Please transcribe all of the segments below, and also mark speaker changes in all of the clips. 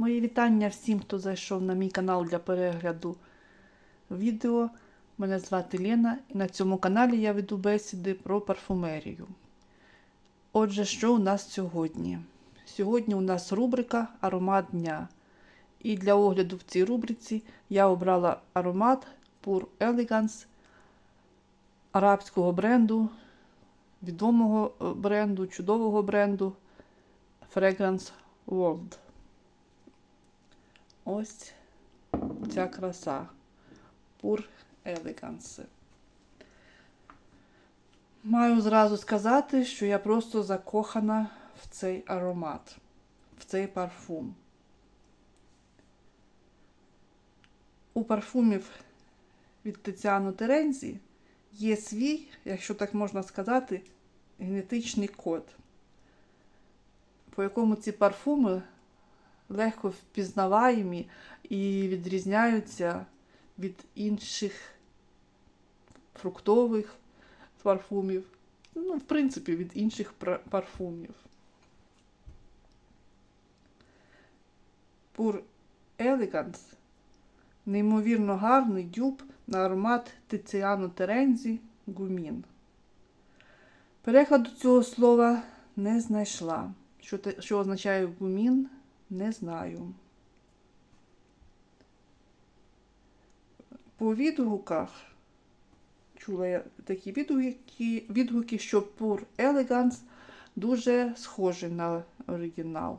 Speaker 1: Мої вітання всім, хто зайшов на мій канал для перегляду відео. Мене звати Лена, і на цьому каналі я веду бесіди про парфумерію. Отже, що у нас сьогодні? Сьогодні у нас рубрика Аромат дня. І для огляду в цій рубриці я обрала аромат Pure Elegance арабського бренду, відомого е, бренду, чудового бренду Fragrance World. Ось ця краса. Pure Elegance. Маю зразу сказати, що я просто закохана в цей аромат, в цей парфум. У парфумів від Тиціано Терензі є свій, якщо так можна сказати, генетичний код, по якому ці парфуми легко впізнаваємі і відрізняються від інших фруктових парфумів, ну, в принципі, від інших парфумів. Pure Elegance неймовірно гарний дюб на аромат Тиціано Терензі Гумін. Перекладу цього слова не знайшла. Що, що означає гумін, не знаю. По відгуках чула я такі відгуки, відгуки що Pure Elegance дуже схожий на оригінал.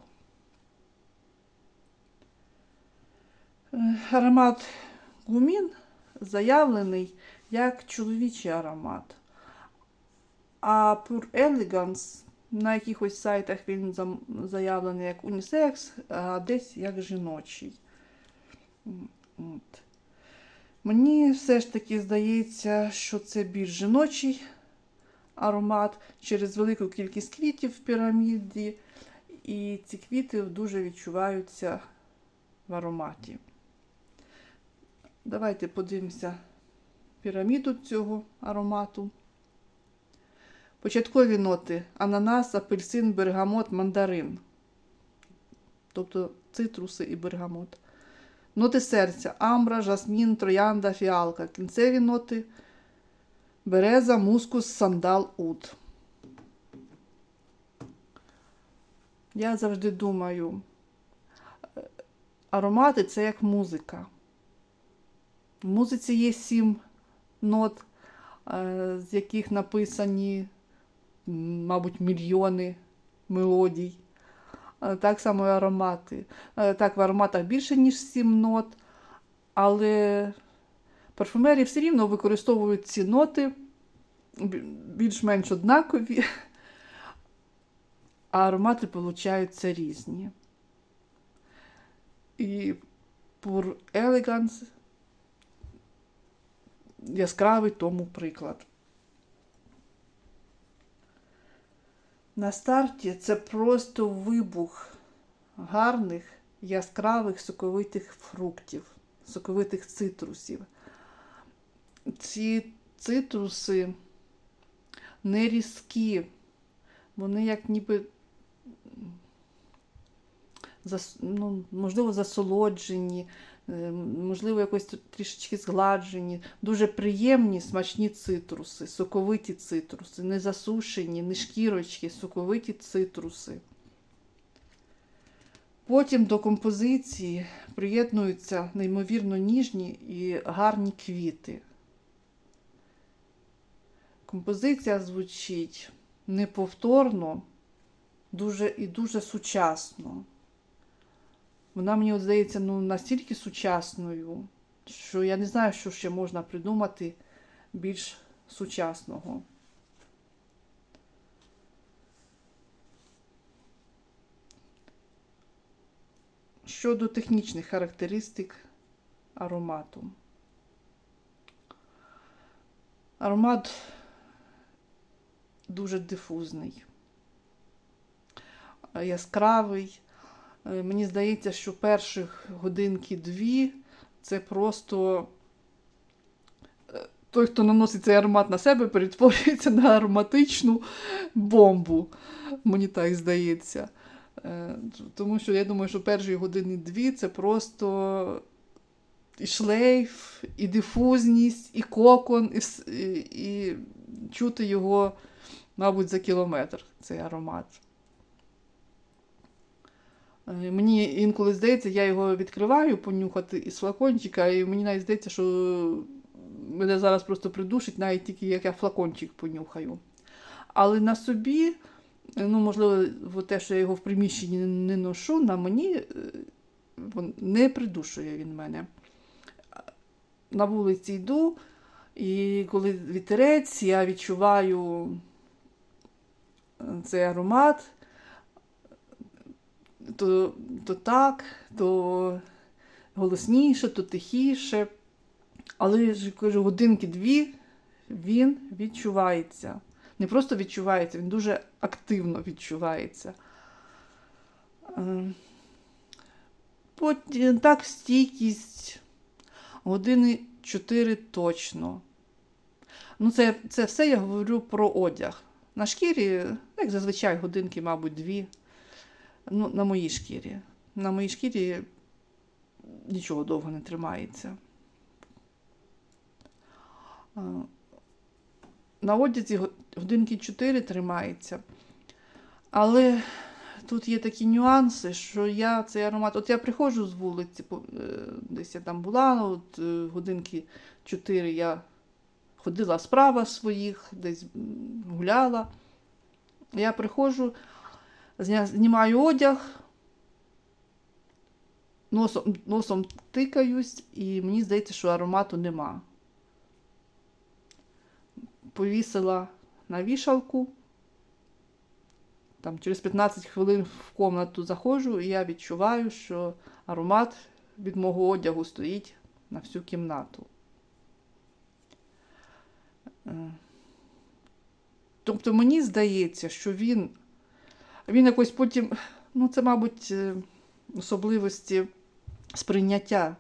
Speaker 1: Аромат гумін заявлений як чоловічий аромат. А Pure Elegance на якихось сайтах він заявлений як унісекс, а десь як жіночий. От. Мені все ж таки здається, що це більш жіночий аромат через велику кількість квітів в піраміді, і ці квіти дуже відчуваються в ароматі. Давайте подивимося піраміду цього аромату. Початкові ноти ананас, апельсин, бергамот, мандарин. Тобто цитруси і бергамот. Ноти серця амбра, жасмін, троянда, фіалка. Кінцеві ноти береза, мускус, сандал, ут. Я завжди думаю, аромати це як музика. В музиці є сім нот, з яких написані, мабуть, мільйони мелодій. Так само і аромати. Так, в ароматах більше, ніж сім нот, але парфумерії все рівно використовують ці ноти більш-менш однакові, а аромати получаються різні. І Pure Elegance яскравий тому приклад. На старті це просто вибух гарних, яскравих соковитих фруктів, соковитих цитрусів. Ці цитруси не різкі, вони як ніби, ну, можливо, засолоджені, можливо, якось трішечки згладжені, дуже приємні смачні цитруси, соковиті цитруси, не засушені, не шкірочки, соковиті цитруси. Потім до композиції приєднуються неймовірно ніжні і гарні квіти. Композиція звучить неповторно дуже і дуже сучасно. Вона мені от здається ну, настільки сучасною, що я не знаю, що ще можна придумати більш сучасного. Щодо технічних характеристик аромату. Аромат дуже дифузний, яскравий. Мені здається, що перших годинки-дві це просто той, хто наносить цей аромат на себе, перетворюється на ароматичну бомбу. Мені так здається. Е, Тому що я думаю, що перші години дві це просто і шлейф, і дифузність, і кокон, і, і, і чути його, мабуть, за кілометр цей аромат. Е, Мені інколи здається, я його відкриваю понюхати із флакончика, і мені навіть здається, що мене зараз просто придушить, навіть тільки як я флакончик понюхаю. Але на собі, е, ну, можливо, те, що я його в приміщенні не ношу, на мені е, не придушує він мене. На вулиці йду, і коли вітерець, я відчуваю цей аромат, то, то так, то голосніше, то тихіше. Але ж кажу, годинки-дві він відчувається. Не просто відчувається, він дуже активно відчувається. Е, Потім так, стійкість. Години 4 точно. Ну, це, це все я говорю про одяг. На шкірі, як зазвичай, годинки, мабуть, дві. Ну, на моїй шкірі. На моїй шкірі нічого довго не тримається. На одязі годинки 4 тримається. Але тут є такі нюанси, що я цей аромат. От я приходжу з вулиці, е, десь я там була, ну, от е, годинки 4 я ходила в справах своїх, десь гуляла. Я приходжу, знімаю одяг, носом, носом тикаюсь, і мені здається, що аромату нема. Повісила на вішалку. Там через 15 хвилин в комнату заходжу, і я відчуваю, що аромат від мого одягу стоїть на всю кімнату. Е, Тобто мені здається, що він, він якось потім, ну це, мабуть, е, особливості сприйняття,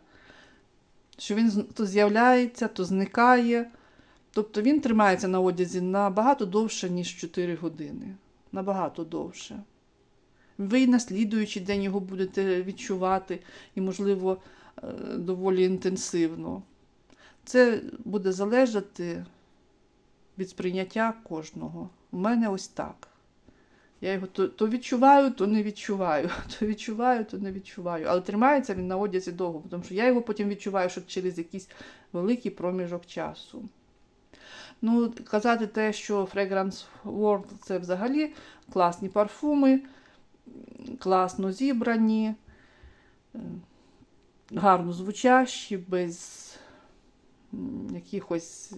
Speaker 1: що він то з'являється, то зникає. Тобто він тримається на одязі набагато довше, ніж 4 години. Набагато довше. Ви на слідуючий день його будете відчувати, і, можливо, е, доволі інтенсивно. Це буде залежати від сприйняття кожного. У мене ось так. Я його то, то відчуваю, то не відчуваю. То відчуваю, то не відчуваю. Але тримається він на одязі довго, тому що я його потім відчуваю, що через якийсь великий проміжок часу. Ну, казати те, що Fragrance World це взагалі класні парфуми, класно зібрані, е, гарно звучащі, без якихось.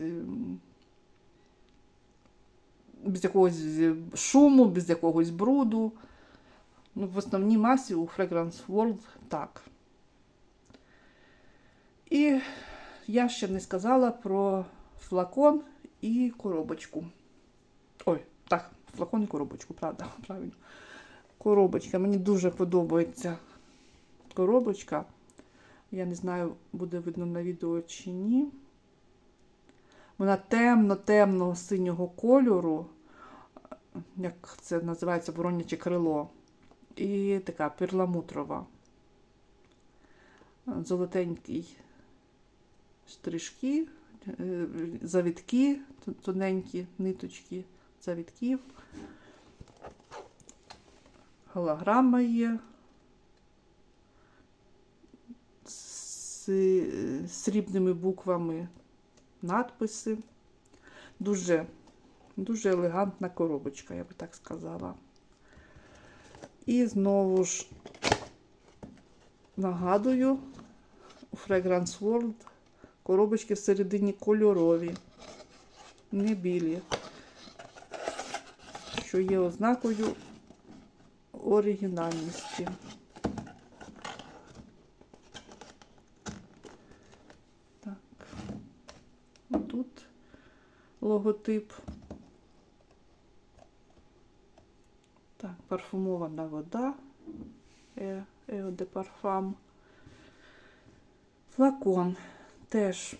Speaker 1: Без якогось е, шуму, без якогось бруду. Ну, в основній масі у Fragrance World так. І я ще не сказала про флакон і коробочку. Ой, так, флакон і коробочку, правда, правильно. Коробочка. Мені дуже подобається коробочка. Я не знаю, буде видно на відео чи ні. Вона темно-темного синього кольору, як це називається вороняче крило. І така перламутрова. Золотенький штришки, е, завітки, тоненькі ниточки завітків. Голограма є. З е, срібними буквами надписи. Дуже, дуже елегантна коробочка, я би так сказала. І знову ж нагадую, у Fragrance World коробочки всередині кольорові, не білі, що є ознакою оригінальності. Так. Тут логотип. Так, парфумована вода. Е, Ео де парфам. Флакон теж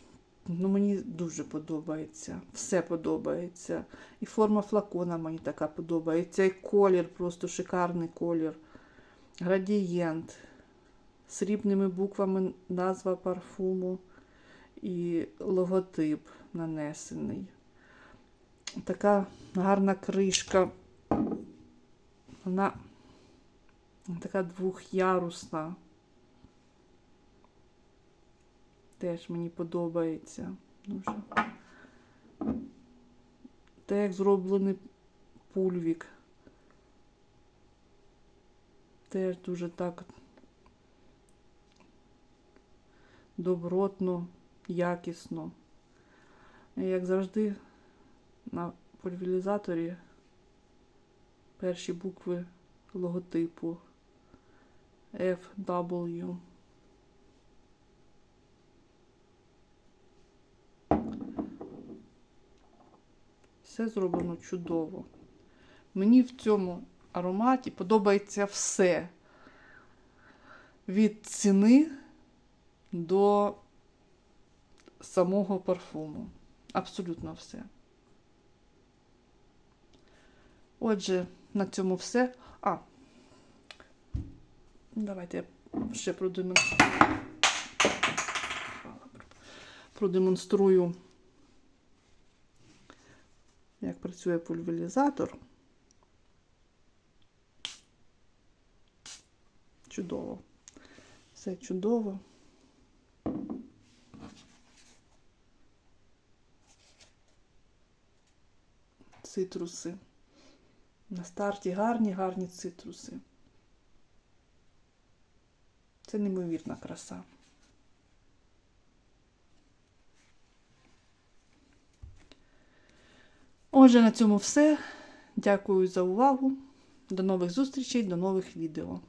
Speaker 1: ну, мені дуже подобається. Все подобається. І форма флакона мені така подобається. І колір, просто шикарний колір. градієнт, срібними буквами назва парфуму і логотип нанесений. Така гарна кришка. Вона така двохярусна. Теж мені подобається дуже. Те, як зроблений пульвік. Теж дуже так добротно, якісно. Як завжди, на пульверізаторі перші букви логотипу FW. Все зроблено чудово. Мені в цьому ароматі подобається все. Від ціни до самого парфуму. Абсолютно все. Отже, на цьому все. А, давайте я ще продемонструю. Продемонструю, як працює пульверізатор. Чудово. Все чудово. Цитруси. На старті гарні, гарні цитруси. Це неймовірна краса. Отже, на цьому все. Дякую за увагу. До нових зустрічей, до нових відео.